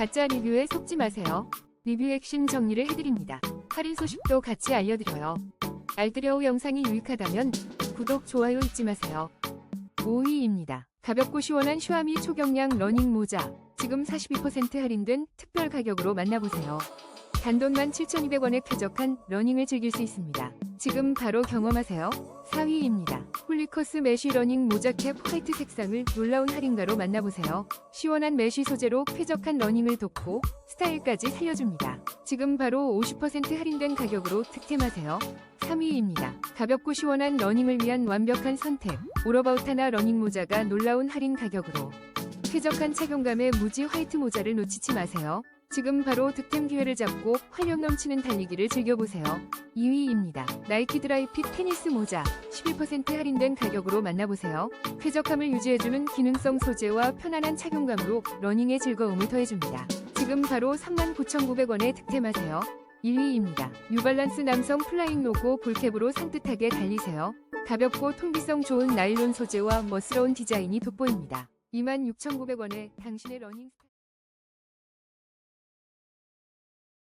가짜 리뷰에 속지 마세요. 리뷰 핵심 정리를 해드립니다. 할인 소식도 같이 알려드려요. 알뜰여우 영상이 유익하다면 구독, 좋아요 잊지 마세요. 5위입니다. 가볍고 시원한 슈아미 초경량 러닝 모자. 지금 42% 할인된 특별 가격으로 만나보세요. 단돈만 7,200원에 쾌적한 러닝을 즐길 수 있습니다. 지금 바로 경험하세요. 4위입니다. 홀리커스 메쉬 러닝 모자캡 화이트 색상을 놀라운 할인가로 만나보세요. 시원한 메쉬 소재로 쾌적한 러닝을 돕고 스타일까지 살려줍니다. 지금 바로 50% 할인된 가격으로 득템하세요. 3위입니다. 가볍고 시원한 러닝을 위한 완벽한 선택. 오러바우타나 러닝 모자가 놀라운 할인 가격으로 쾌적한 착용감의 무지 화이트 모자를 놓치지 마세요. 지금 바로 득템 기회를 잡고 활력 넘치는 달리기를 즐겨보세요. 2위입니다. 나이키 드라이핏 테니스 모자 12% 할인된 가격으로 만나보세요. 쾌적함을 유지해주는 기능성 소재와 편안한 착용감으로 러닝의 즐거움을 더해줍니다. 지금 바로 39,900원에 득템하세요. 1위입니다. 뉴발란스 남성 플라잉 로고 볼캡으로 산뜻하게 달리세요. 가볍고 통기성 좋은 나일론 소재와 멋스러운 디자인이 돋보입니다. 26,900원에 당신의 러닝 스타일